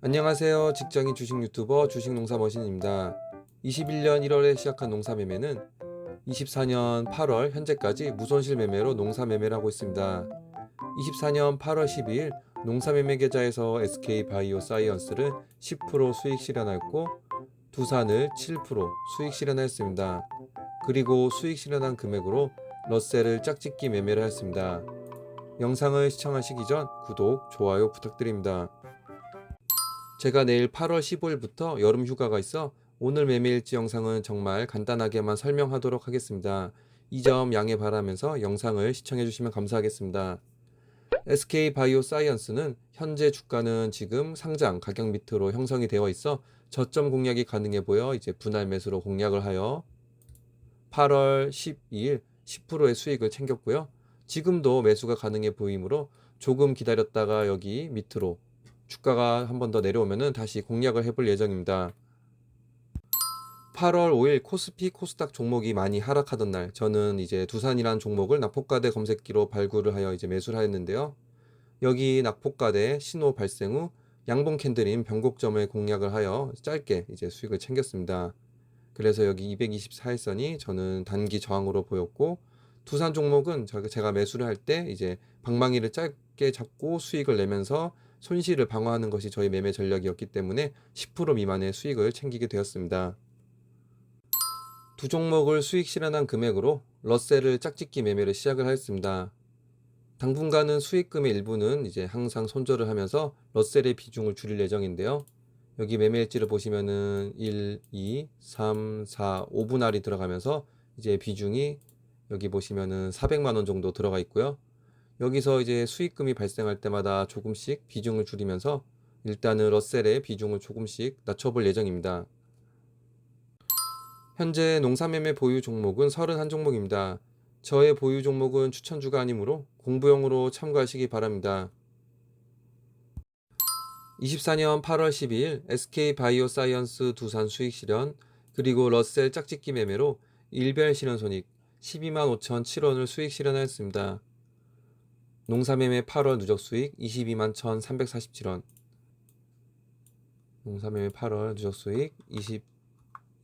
안녕하세요. 직장인 주식 유튜버 주식농사 머신입니다. 21년 1월에 시작한 농사 매매는 24년 8월 현재까지 무손실 매매로 농사 매매를 하고 있습니다. 24년 8월 12일 농사 매매 계좌에서 SK 바이오 사이언스를 10% 수익 실현하였고 두산을 7% 수익 실현하였습니다. 그리고 수익 실현한 금액으로 러셀을 짝짓기 매매를 하였습니다. 영상을 시청하시기 전 구독, 좋아요 부탁드립니다. 제가 내일 8월 15일부터 여름 휴가가 있어 오늘 매매일지 영상은 정말 간단하게만 설명하도록 하겠습니다. 이 점 양해 바라면서 영상을 시청해 주시면 감사하겠습니다. SK 바이오 사이언스는 현재 주가는 지금 상장 가격 밑으로 형성이 되어 있어 저점 공략이 가능해 보여 이제 분할 매수로 공략을 하여 8월 12일 10%의 수익을 챙겼고요. 지금도 매수가 가능해 보이므로 조금 기다렸다가 여기 밑으로 주가가 한 번 더 내려오면은 다시 공략을 해볼 예정입니다. 8월 5일 코스피 코스닥 종목이 많이 하락하던 날 저는 이제 두산이라는 종목을 낙폭가대 검색기로 발굴을 하여 이제 매수를 하였는데요. 여기 낙폭가대 신호 발생 후 양봉 캔들인 변곡점을 공략을 하여 짧게 이제 수익을 챙겼습니다. 그래서 여기 224일선이 저는 단기 저항으로 보였고 두산 종목은 저- 제가 매수를 할 때 이제 방망이를 짧게 잡고 수익을 내면서 손실을 방어하는 것이 저희 매매 전략이었기 때문에 10% 미만의 수익을 챙기게 되었습니다. 두 종목을 수익 실현한 금액으로 러셀을 짝짓기 매매를 시작을 하였습니다. 당분간은 수익금의 일부는 이제 항상 손절을 하면서 러셀의 비중을 줄일 예정인데요. 여기 매매 일지를 보시면은 1, 2, 3, 4, 5분할이 들어가면서 이제 비중이 여기 보시면은 400만 원 정도 들어가 있고요. 여기서 이제 수익금이 발생할 때마다 조금씩 비중을 줄이면서 일단은 러셀의 비중을 조금씩 낮춰볼 예정입니다. 현재 농사매매 보유 종목은 31종목입니다. 저의 보유 종목은 추천주가 아니므로 공부용으로 참고하시기 바랍니다. 24년 8월 12일 SK 바이오 사이언스 두산 수익 실현 그리고 러셀 짝짓기 매매로 일별 실현 손익 12만 5천 7원을 수익 실현하였습니다. 농사매매 8월 누적 수익 22만 1,347원. 농사매매 8월 누적 수익 20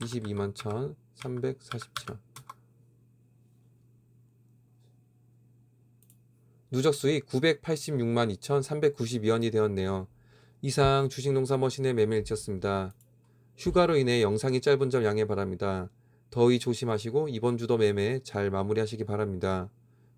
22만 1,347원. 누적 수익 986만 2,392원이 되었네요. 이상 주식농사 머신의 매매일지였습니다. 휴가로 인해 영상이 짧은 점 양해 바랍니다. 더위 조심하시고 이번 주도 매매 잘 마무리하시기 바랍니다.